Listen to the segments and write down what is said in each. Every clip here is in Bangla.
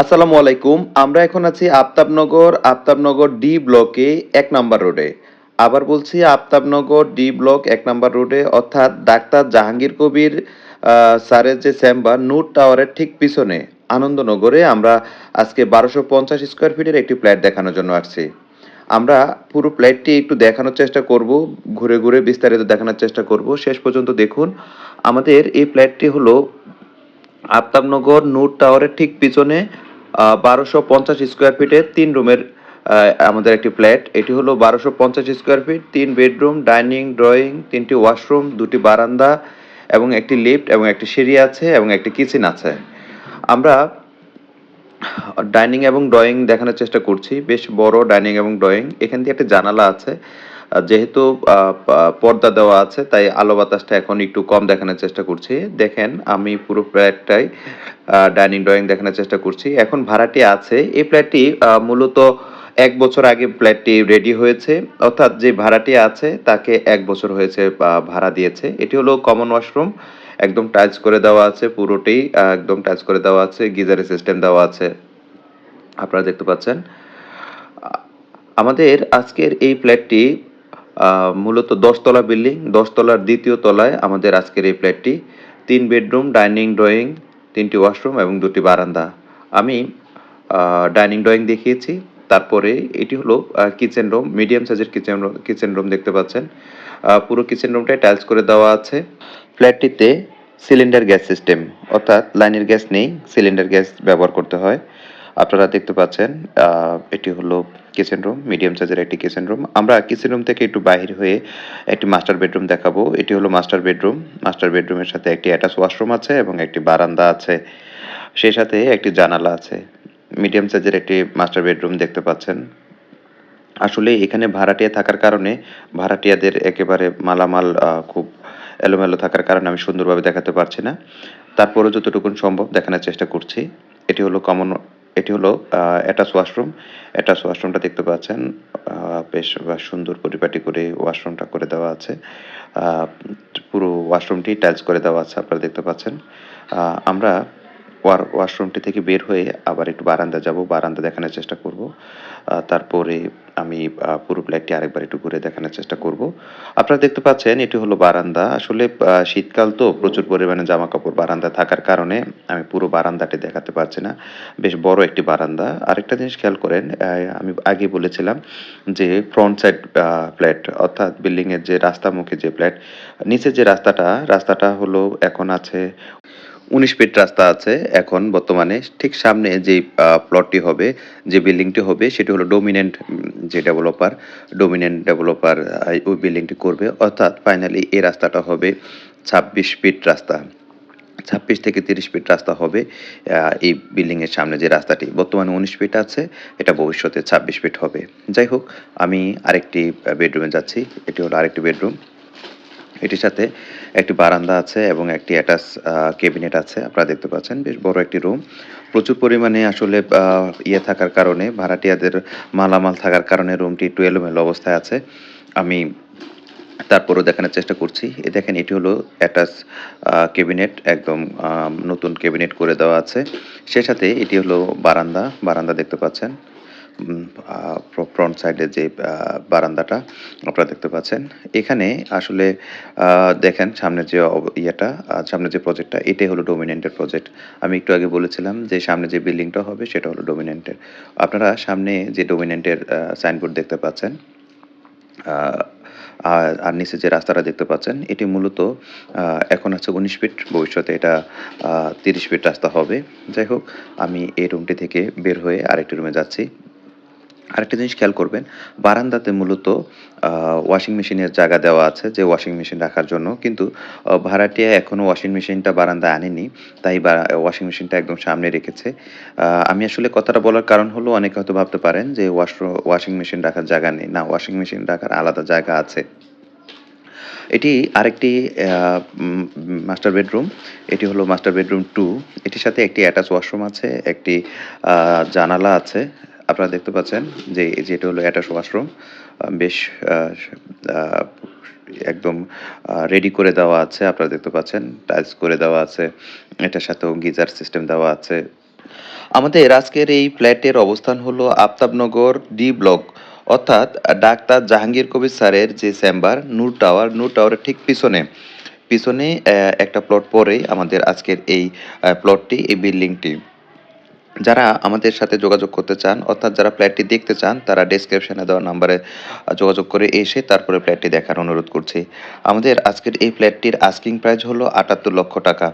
আসসালামু আলাইকুম, আমরা এখন আছি আফতাবনগর আফতাবনগর ডি ব্লকে এক নাম্বার রোডে। আবার বলছি আফতাবনগর ডি ব্লক এক নাম্বার রোডে, অর্থাৎ ডাক্তার জাহাঙ্গীর কবির স্যারের যে চেম্বার, নূর টাওয়ারের ঠিক পিছনে, আনন্দনগরে আমরা আজকে বারোশো পঞ্চাশ স্কোয়ার ফিটের একটি ফ্ল্যাট দেখানোর জন্য আসছি। আমরা পুরো ফ্ল্যাটটি একটু দেখানোর চেষ্টা করব, ঘুরে ঘুরে বিস্তারিত দেখানোর চেষ্টা করব। শেষ পর্যন্ত দেখুন, আমাদের এই ফ্ল্যাটটি হলো আফতাবনগর নূর টাওয়ারের ঠিক পিছনে বারোশো পঞ্চাশ স্কোয়ার ফিটের তিন রুমের আমাদের একটি ফ্ল্যাট এটি হলো বারোশো পঞ্চাশ স্কোয়ার ফিট তিন বেডরুম ডাইনিং ড্রয়িং তিনটি ওয়াশরুম দুটি বারান্দা এবং একটি লিফট এবং একটি সিঁড়ি আছে এবং একটি কিচেন আছে। আমরা ডাইনিং এবং ড্রয়িং দেখানোর চেষ্টা করছি। বেশ বড় ডাইনিং এবং ড্রয়িং এখান দিয়ে একটা জানালা আছে। যেহেতু পর্দা দেওয়া আছে, তাই আলো বাতাসটা এখন একটু কম দেখানোর চেষ্টা করছি। দেখেন, আমি পুরো ফ্ল্যাটটাই ডাইনিং ড্রয়িং দেখানোর চেষ্টা করছি। এখন ভাড়াটি আছে। এই ফ্ল্যাটটি মূলত এক বছর আগে ফ্ল্যাটটি রেডি হয়েছে। অর্থাৎ যে ভাড়াটি আছে, তাকে এক বছর হয়েছে ভাড়া দিয়েছে। এটি হলো কমন ওয়াশরুম একদম টাইলস করে দেওয়া আছে পুরোটি একদম টাচ করে দেওয়া আছে, গিজারের সিস্টেম দেওয়া আছে। আপনারা দেখতে পাচ্ছেন। আমাদের আজকের এই ফ্ল্যাটটি মূলত দশতলা বিল্ডিং, দশতলার দ্বিতীয় তলায় আমাদের আজকের এই ফ্ল্যাটটি। তিন বেডরুম, ডাইনিং, ড্রয়িং, তিনটি ওয়াশরুম এবং দুটি বারান্দা। আমি ডাইনিং, ড্রয়িং দেখিয়েছি। তারপরে এটি হলো কিচেন রুম মিডিয়াম সাইজের কিচেন রুম কিচেন রুম দেখতে পাচ্ছেন। পুরো কিচেন রুমটাই টাইলস করে দেওয়া আছে। ফ্ল্যাটটিতে সিলিন্ডার গ্যাস সিস্টেম অর্থাৎ লাইনের গ্যাস নেই সিলিন্ডার গ্যাস ব্যবহার করতে হয়। আপনারা দেখতে পাচ্ছেন এটি হলো কিচেন রুম মিডিয়াম সাইজের একটি কিচেন রুম আমরা কিচেন রুম থেকে একটু বাইরে হয়ে একটি মাস্টার বেডরুম দেখাবো। এটি হলো মাস্টার বেডরুম মাস্টার বেডরুমের সাথে একটি অ্যাটাচ ওয়াশরুম আছে এবং একটি বারান্দা আছে। সেই সাথে একটি জানালা আছে। মিডিয়াম সাইজের একটি মাস্টার বেডরুম দেখতে পাচ্ছেন। আসলে এখানে ভাড়াটিয়া থাকার কারণে, ভাড়াটিয়াদের একেবারে মালামাল খুব এলোমেলো থাকার কারণে আমি সুন্দরভাবে দেখাতে পারছি না। তারপরেও যতটুকুন সম্ভব দেখানোর চেষ্টা করছি। এটি হলো কমন এটি হলো অ্যাটাচ ওয়াশরুম। অ্যাটাচ ওয়াশরুমটা দেখতে পাচ্ছেন বেশ সুন্দর পরিপাটি করে ওয়াশরুমটা করে দেওয়া আছে। পুরো ওয়াশরুমটি টাইলস করে দেওয়া আছে, আপনারা দেখতে পাচ্ছেন। আমরা ওয়াশরুমটি থেকে বের হয়ে আবার একটু বারান্দা যাব। বারান্দা দেখানোর চেষ্টা করব। তারপরে আমি পুরো ফ্ল্যাটটি আরেকবার একটু ঘুরে দেখানোর চেষ্টা করব। আপনারা দেখতে পাচ্ছেন, এটি হলো বারান্দা। আসলে শীতকাল তো প্রচুর পরিমাণে জামা কাপড় বারান্দা থাকার কারণে আমি পুরো বারান্দাটি দেখাতে পারছি না। বেশ বড় একটি বারান্দা। আরেকটা জিনিস খেয়াল করেন আমি আগে বলেছিলাম যে ফ্রন্ট সাইড ফ্ল্যাট অর্থাৎ বিল্ডিংয়ের যে রাস্তামুখী যে ফ্ল্যাট নিচে যে রাস্তাটা রাস্তাটা হলো এখন আছে উনিশ ফিট রাস্তা আছে এখন বর্তমানে। ঠিক সামনে যে প্লটটি হবে, যে বিল্ডিংটি হবে, সেটি হলো ডোমিনেন্ট যে ডেভেলপার ডোমিনেন্ট ডেভেলপার ওই বিল্ডিংটি করবে। অর্থাৎ ফাইনালি এই রাস্তাটা হবে ছাব্বিশ ফিট রাস্তা। ছাব্বিশ থেকে তিরিশ ফিট রাস্তা হবে এই বিল্ডিংয়ের সামনে যে রাস্তাটি। বর্তমানে উনিশ ফিট আছে, এটা ভবিষ্যতে ছাব্বিশ ফিট হবে। যাই হোক, আমি আরেকটি বেডরুমে যাচ্ছি। এটি হলো আরেকটি বেডরুম এটির সাথে একটি বারান্দা আছে এবং একটি অ্যাটাচ ক্যাবিনেট আছে। আপনারা দেখতে পাচ্ছেন, বেশ বড় একটি রুম। প্রচুর পরিমাণে আসলে ইয়ে থাকার কারণে, ভাড়াটিয়াদের মালামাল থাকার কারণে রুমটি একটু এলোমেলো অবস্থায় আছে। আমি তারপরেও দেখানোর চেষ্টা করছি। এ দেখেন, এটি হলো অ্যাটাচ ক্যাবিনেট, একদম নতুন ক্যাবিনেট করে দেওয়া আছে। সে সাথে এটি হলো বারান্দা। বারান্দা দেখতে পাচ্ছেন। ফ্রন্ট সাইডে যে বারান্দাটা আপনারা দেখতে পাচ্ছেন। এখানে আসলে দেখেন সামনে যে ইয়েটা সামনে যে প্রজেক্টটা এটাই হলো ডোমিনেন্টের প্রজেক্ট আমি একটু আগে বলেছিলাম যে সামনে যে বিল্ডিংটা হবে, সেটা হলো ডোমিনেন্টের আপনারা সামনে যে ডোমিনেন্টের সাইনবোর্ড দেখতে পাচ্ছেন আর নিচে যে রাস্তাটা দেখতে পাচ্ছেন, এটি মূলত এখন আছে উনিশ ফিট ভবিষ্যতে এটা তিরিশ ফিট রাস্তা হবে। যাই হোক, আমি এই রুমটি থেকে বের হয়ে আরেকটি রুমে যাচ্ছি। আরেকটা জিনিস খেয়াল করবেন, বারান্দাতে মূলত ওয়াশিং মেশিনের জায়গা দেওয়া আছে যে ওয়াশিং মেশিন রাখার জন্য। কিন্তু ভাড়াটিয়া এখনও ওয়াশিং মেশিনটা বারান্দায় আনেনি, তাই ওয়াশিং মেশিনটা একদম সামনে রেখেছে। আমি আসলে কথাটা বলার কারণ হলো, অনেকে হয়তো ভাবতে পারেন যে ওয়াশ ওয়াশিং মেশিন রাখার জায়গা নেই। না ওয়াশিং মেশিন রাখার আলাদা জায়গা আছে। এটি আরেকটি মাস্টার বেডরুম এটি হলো মাস্টার বেডরুম টু এটির সাথে একটি অ্যাটাচ ওয়াশরুম আছে, একটি জানালা আছে। আপনারা দেখতে পাচ্ছেন যে এই যে এটা হলো অ্যাটাচ ওয়াশরুম বেশ একদম রেডি করে দেওয়া আছে। আপনারা দেখতে পাচ্ছেন টাইলস করে দেওয়া আছে। এটার সাথেও গিজার সিস্টেম দেওয়া আছে। আমাদের আজকের এই ফ্ল্যাটের অবস্থান হলো আফতাবনগর ডি ব্লক অর্থাৎ ডাক্তার জাহাঙ্গীর কবির স্যারের যে চেম্বার নূর টাওয়ার নূর টাওয়ারের ঠিক পিছনে। পিছনে একটা প্লট পরেই আমাদের আজকের এই প্লটটি এই বিল্ডিংটি যারা আমাদের সাথে যোগাযোগ করতে চান, অর্থাৎ যারা ফ্ল্যাটটি দেখতে চান, তারা ডেসক্রিপশনে দেওয়া নাম্বারে যোগাযোগ করে এসে তারপরে ফ্ল্যাটটি দেখার অনুরোধ করছি। আমাদের আজকের এই ফ্ল্যাটটির আস্কিং প্রাইস হলো আটাত্তর লক্ষ টাকা।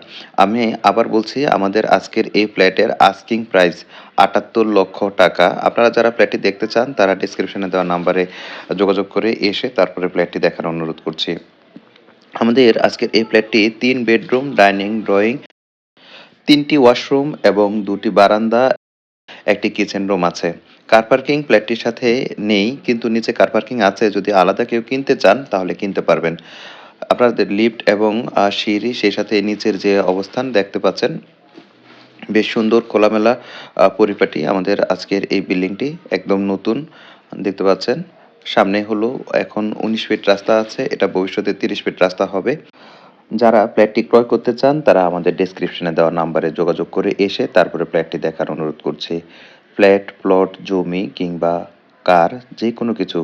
আমি আবার বলছি, আমাদের আজকের এই ফ্ল্যাটের আস্কিং প্রাইস আটাত্তর লক্ষ টাকা। আপনারা যারা ফ্ল্যাটটি দেখতে চান, তারা ডেসক্রিপশনে দেওয়া নাম্বারে যোগাযোগ করে এসে তারপরে ফ্ল্যাটটি দেখার অনুরোধ করছি। আমাদের আজকের এই ফ্ল্যাটটি তিন বেডরুম ডাইনিং ড্রয়িং তিনটি ওয়াশরুম এবং দুটি বারান্দা, একটি কিচেন রুম আছে। কার পার্কিং ফ্ল্যাটটির সাথে নেই, কিন্তু নিচে কার পার্কিং আছে। যদি আলাদা কেউ কিনতে চান, তাহলে কিনতে পারবেন। আপনাদের লিফট এবং সিঁড়ি, সেই সাথে নিচের যে অবস্থান দেখতে পাচ্ছেন, বেশ সুন্দর, খোলামেলা পরিপাটি আমাদের আজকের এই বিল্ডিংটি একদম নতুন দেখতে পাচ্ছেন। সামনে হলো এখন উনিশ ফিট রাস্তা আছে, এটা ভবিষ্যতে তিরিশ ফিট রাস্তা হবে। যারা ফ্ল্যাটটি ক্রয় করতে চান, তারা আমাদের ডিসক্রিপশনে দেওয়া নাম্বারে যোগাযোগ করে এসে তারপরে ফ্ল্যাটটি দেখার অনুরোধ করছি। ফ্ল্যাট প্লট জমি কিংবা কার যে কোনো কিছু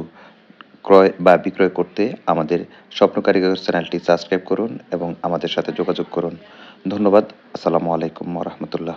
ক্রয় বা বিক্রয় করতে আমাদের স্বপ্ন কারিগর চ্যানেলটি সাবস্ক্রাইব করুন এবং আমাদের সাথে যোগাযোগ করুন। ধন্যবাদ। আসসালামু আলাইকুম রহমতুল্লাহ।